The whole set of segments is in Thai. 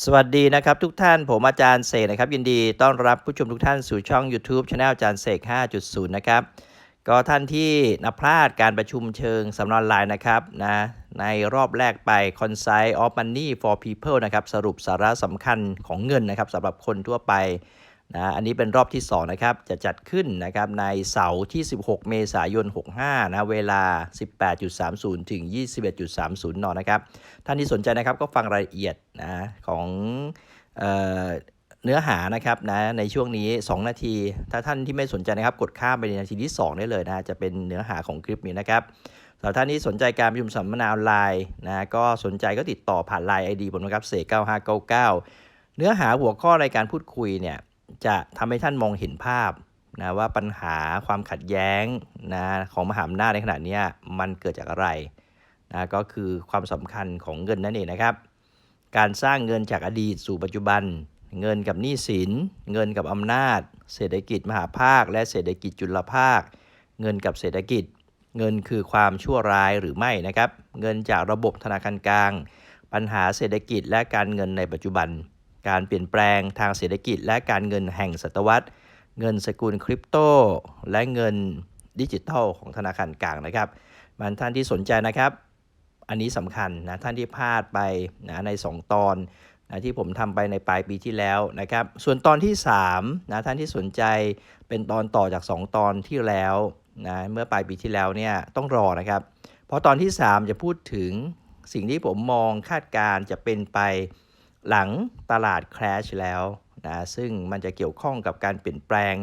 สวัสดีนะครับทุกท่านผมอาจารย์เสกนะครับยินดีต้อนรับผู้ชมทุกท่านสู่ช่อง YouTube c h anel อาจารย์เสก 5.0 นะครับก็ท่านที่นับพลาดการประชุมเชิงสำนอนไลน์นะครับนะในรอบแรกไป c o n c i l e of Money for People นะครับสรุปสาระสำคัญของเงินนะครับสำหรับคนทั่วไป นะอันนี้เป็นรอบที่2นะครับจะจัดขึ้นนะครับในเสาร์ที่ 16 เมษายน 65 นะเวลา 18.30 ถึง 21.30 นนะครับ ท่านที่สนใจนะครับก็ฟังรายละเอียดนะของเออเนื้อหานะครับนะในช่วงนี้ 2 นาที ถ้าท่านที่ไม่สนใจนะครับกดข้ามไปในนาทีที่ 2 ได้เลยนะจะเป็นเนื้อหาของคลิปนี้นะครับสำหรับท่านที่สนใจการประชุมสัมมนาออนไลน์นะก็สนใจก็ติดต่อผ่านไลน์ไอดีผมนะครับเสก9599 เนื้อหาหัวข้อในการพูดคุยเนี่ย จะทำให้ท่านมองเห็นภาพนะว่าปัญหาความขัดแย้งนะของมหาอำนาจในขณะนี้มันเกิดจากอะไรนะก็คือความสำคัญของเงินนั่นเองนะครับ การสร้างเงินจากอดีตสู่ปัจจุบัน เงินกับหนี้สิน เงินกับอำนาจ เศรษฐกิจมหาภาค และเศรษฐกิจจุลภาค เงินกับเศรษฐกิจ เงินคือความชั่วร้ายหรือไม่นะครับ เงินจากระบบธนาคารกลาง ปัญหาเศรษฐกิจและการเงินในปัจจุบัน การเปลี่ยนแปลงทางเศรษฐกิจ และการเงินแห่งศตวรรษ เงินสกุลคริปโต และเงินดิจิทัลของธนาคารกลางนะครับ มันท่านที่สนใจนะครับ อันนี้สำคัญนะท่านที่พลาดไปนะใน 2 ตอนนะที่ผมทำไปในปลายปีที่แล้วนะครับ ส่วนตอนที่3นะท่านที่สนใจเป็นตอนต่อจาก 2 ตอนที่แล้วนะเมื่อปลายปีที่แล้วเนี่ยต้องรอนะครับ เพราะตอนที่ 3 จะพูดถึงสิ่งที่ผมมองคาดการณ์จะเป็นไป หลังตลาด crash แล้วนะซึ่งมันจะเกี่ยวข้องกับการเปลี่ยนแปลง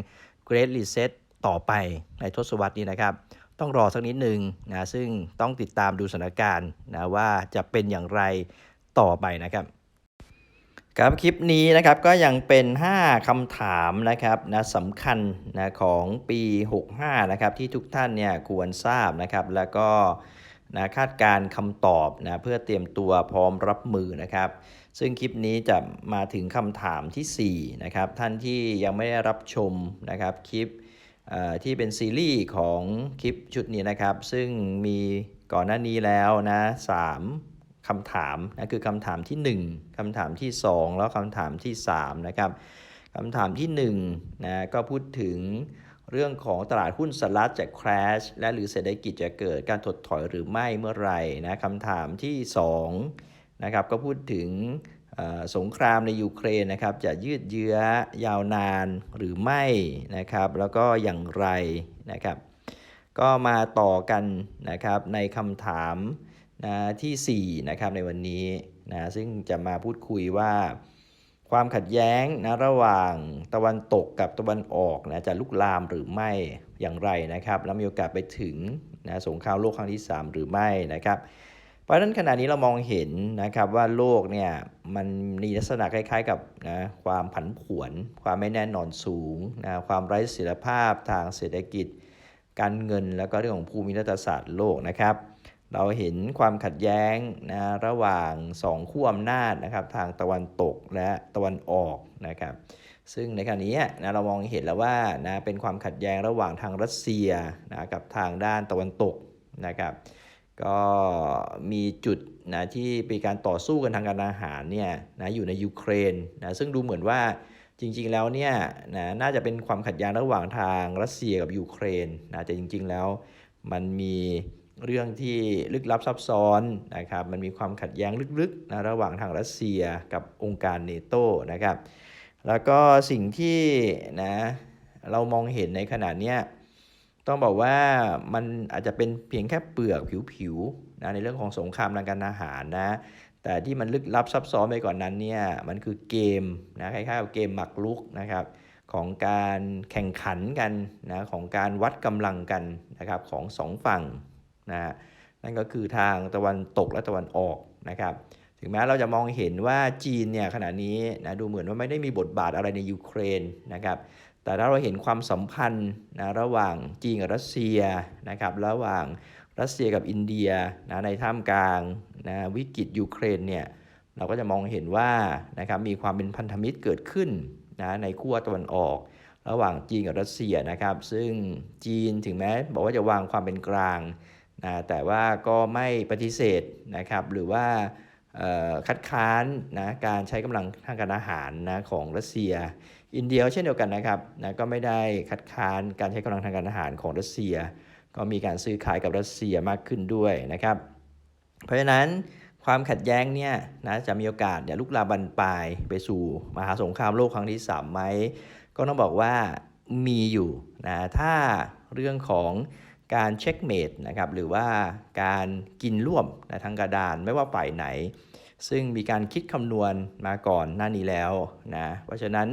Great Reset ต่อไปในทศวรรษนี้นะครับ ต้องรอสักนิดหนึ่งนะซึ่งต้องติดตามดูสถานการณ์นะว่าจะเป็นอย่างไรต่อไปนะครับครับคลิปนี้นะครับก็ยังเป็น 5คำถามนะครับนะสำคัญนะของปี 65 นะครับที่ทุกท่านเนี่ยควรทราบนะครับแล้วก็ นะคาดการ์คำตอบนะเพื่อเตรียมตัวพร้อมรับมือนะครับ ซึ่งคลิปนี้จะมาถึงคำถามทีสี่4นะครับท่านที่ยังไม่ได้รับชมนะครับคลิปที่เป็นซีรีส์ของคลิปชุดนี้นะครับ ซึ่งมีก่อนหน้านี้แล้วนะสามคำถามนะคือคำถามที่ 1คำถามที่ 2 แล้วคำถามที่3นะครับคำถามที่1นะก็พูดถึง เรื่องของตลาดหุ้นสหรัฐจะ crash และหรือเศรษฐกิจจะเกิดการถดถอยหรือไม่เมื่อไหร่นะคำถามที่2นะครับก็พูดถึงสงครามในยูเครนนะครับจะยืดเยื้อยาวนานหรือไม่นะครับแล้วก็อย่างไรนะครับก็มาต่อกันนะครับในคำถามนะที่4นะครับในวันนี้นะซึ่งจะมาพูดคุยว่า ความขัดแย้งนะระหว่างตะวันตกกับตะวันออกนะจะลุกลามหรือไม่อย่างไรนะครับแล้วมีโอกาสไปถึงนะสงครามโลกครั้งที่ 3 หรือไม่นะครับ เพราะฉะนั้นขณะนี้เรามองเห็นนะครับว่าโลกเนี่ยมันมีลักษณะคล้าย ๆ กับนะความผันผวน ความไม่แน่นอนสูงนะความไร้เสถียรภาพทางเศรษฐกิจ การเงินแล้วก็เรื่องของภูมิรัฐศาสตร์โลกนะครับ เราเห็นความขัดแย้งนะระหว่าง2ขั้วอำนาจนะครับทางตะวันตกและตะวันออกนะครับ ซึ่งในขณะนี้นะเรามองเห็นแล้วว่านะเป็นความขัดแย้งระหว่างทางรัสเซียนะกับทางด้านตะวันตกนะครับ ก็มีจุดนะที่มีการต่อสู้กันทางการอาหารเนี่ยนะอยู่ในยูเครนนะซึ่งดูเหมือนว่าจริงๆแล้วเนี่ยนะน่าจะเป็นความขัดแย้งระหว่างทางรัสเซียกับยูเครนนะแต่จริงๆแล้วมันมี เรื่องที่ลึกลับซับซ้อนนะครับ มันมีความขัดแย้งลึกๆนะระหว่างทางรัสเซียกับองค์การเนโตนะครับ แล้วก็สิ่งที่นะเรามองเห็นในขณะนี้ต้องบอกว่ามันอาจจะเป็นเพียงแค่เปลือกผิวๆนะในเรื่องของสงครามทางการอาหารนะแต่ที่มันลึกลับซับซ้อนไปก่อนนั้นเนี่ยมันคือเกมนะคล้ายๆกับเกมหมักลุกนะครับของการแข่งขันกันนะของการวัดกำลังกันนะครับของสองฝั่ง นะนั่นก็คือทางตะวันตกและตะวันออกนะครับ ถึงแม้เราจะมองเห็นว่าจีนเนี่ยขณะนี้นะดูเหมือนว่าไม่ได้มีบทบาทอะไรในยูเครนนะครับ แต่ถ้าเราเห็นความสัมพันธ์นะระหว่างจีนกับรัสเซียนะครับ ระหว่างรัสเซียกับอินเดียนะในท่ามกลางนะวิกฤตยูเครนเนี่ยเราก็จะมองเห็นว่านะครับมีความเป็นพันธมิตรเกิดขึ้นนะในขั้วตะวันออก ระหว่างจีนกับรัสเซียนะครับ ซึ่งจีนถึงแม้บอกว่าจะวางความเป็นกลาง นะแต่ว่าก็ไม่ปฏิเสธนะครับหรือว่าคัดค้านนะการใช้กำลังทางการอาหารนะของรัสเซีย อินเดียเช่นเดียวกันนะครับนะก็ไม่ได้คัดค้านการใช้กำลังทางการอาหารของรัสเซีย ก็มีการซื้อขายกับรัสเซียมากขึ้นด้วยนะครับ เพราะฉะนั้นความขัดแย้งเนี่ยนะจะมีโอกาสเนี่ยลุกลามบานปลายไปสู่มหาสงครามโลกครั้งที่สามไหมก็ต้องบอกว่ามีอยู่นะถ้าเรื่องของ การเช็คเมดนะครับหรือว่าการกินร่วมนะทางกระดานไม่ว่าฝ่ายไหน ซึ่งมีการคิดคำนวณมาก่อนหน้านี้แล้วนะเพราะฉะนั้น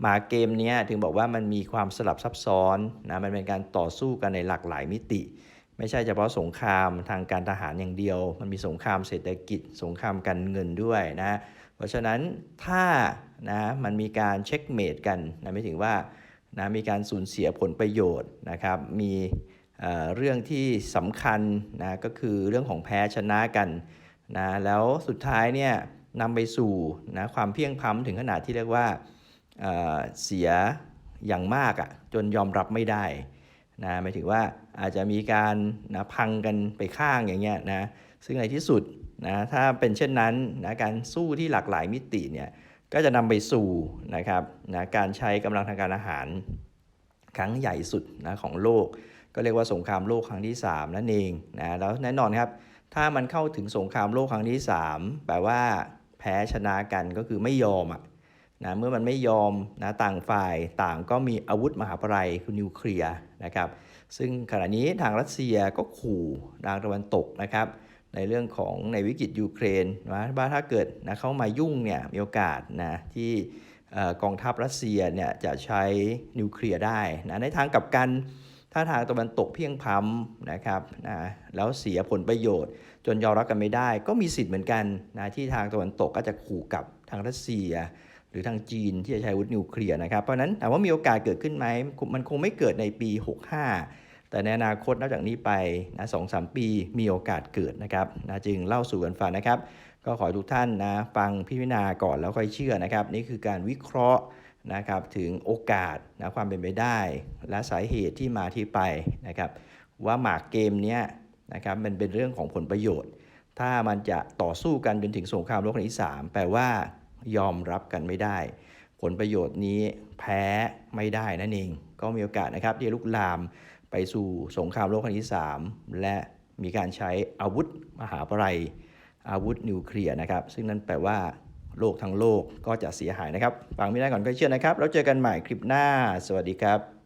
หมาเกมนี้ถึงบอกว่ามันมีความสลับซับซ้อนนะมันเป็นการต่อสู้กันในหลากหลายมิติ ไม่ใช่เฉพาะสงครามทางการทหารอย่างเดียว มันมีสงครามเศรษฐกิจ สงครามการเงินด้วยนะเพราะฉะนั้นถ้านะมันมีการเช็คเมดกันนะไม่ถึงว่านะมีการสูญเสียผลประโยชน์นะครับมี เรื่องที่สำคัญนะก็คือเรื่องของแพ้ชนะกันนะแล้วสุดท้ายเนี่ยนำไปสู่นะความเพียงพ้ำถึงขนาดที่เรียกว่าเเสียอย่างมากอะ่ะจนยอมรับไม่ได้นะหมายถึงว่าอาจจะมีการนะพังกันไปข้างอย่างเงี้ยนะซึ่งในที่สุดนะถ้าเป็นเช่นนั้นนะการสู้ที่หลากหลายมิติเนี่ยก็จะนำไปสู่นะครับนะการใช้กำลังทางการอาหารครั้งใหญ่สุดนะของโลก ก็เรียกว่าสงครามโลกครั้งที่ 3 นั่นเองนะแล้วแน่นอนครับ ถ้ามันเข้าถึงสงครามโลกครั้งที่ 3 แปลว่าแพ้ชนะกันก็คือไม่ยอมอะนะเมื่อมันไม่ยอมนะต่างฝ่ายต่างก็มีอาวุธมหาปรายคือนิวเคลียร์นะครับ ซึ่งขณะนี้ทางรัสเซียก็ขู่ทางตะวันตกนะครับ ในเรื่องของในวิกฤตยูเครนนะว่าถ้าเกิดนะเข้ามายุ่งเนี่ยมีโอกาสนะที่กองทัพรัสเซียเนี่ยจะใช้นิวเคลียร์ได้นะในทางกลับกัน ถ้าทางตะวันตกเพียงพำนะครับนะแล้วเสียผลประโยชน์ จนยอมรับกันไม่ได้ ก็มีสิทธิ์เหมือนกันนะที่ทางตะวันตกก็จะขู่กับทางรัสเซีย หรือทางจีนที่จะใช้อาวุธนิวเคลียร์นะครับเพราะนั้นถามว่ามีโอกาสเกิดขึ้นไหมมันคงไม่เกิดในปี 65 แต่ในอนาคตนับจากนี้ไปนะสองสปีมีโอกาสเกิดนะครับนะจึงเล่าสู่กันฟังนะครับ ก็ขอทุกท่านนะฟังพิจารณาก่อนแล้วค่อยเชื่อนะครับ นี่คือการวิเคราะห์ นะครับถึงโอกาสนะความเป็นไปได้ และสาเหตุที่มาที่ไปนะครับว่าหมากเกมเนี้ยนะครับมันเป็นเรื่องของผลประโยชน์ ถ้ามันจะต่อสู้กันจนถึงสงครามโลกครั้งที่ 3 แปลว่ายอมรับกันไม่ได้ ผลประโยชน์นี้แพ้ไม่ได้นั่นเอง ก็มีโอกาสนะครับที่ลุกลามไปสู่สงครามโลกครั้งที่ 3 และมีการใช้อาวุธมหาปรายอาวุธนิวเคลียร์นะครับ ซึ่งนั่นแปลว่า โลกทั้งโลกก็จะเสียหายนะครับ ฟังไม่ได้ก่อนก็เชื่อนะครับ แล้วเจอกันใหม่คลิปหน้า สวัสดีครับ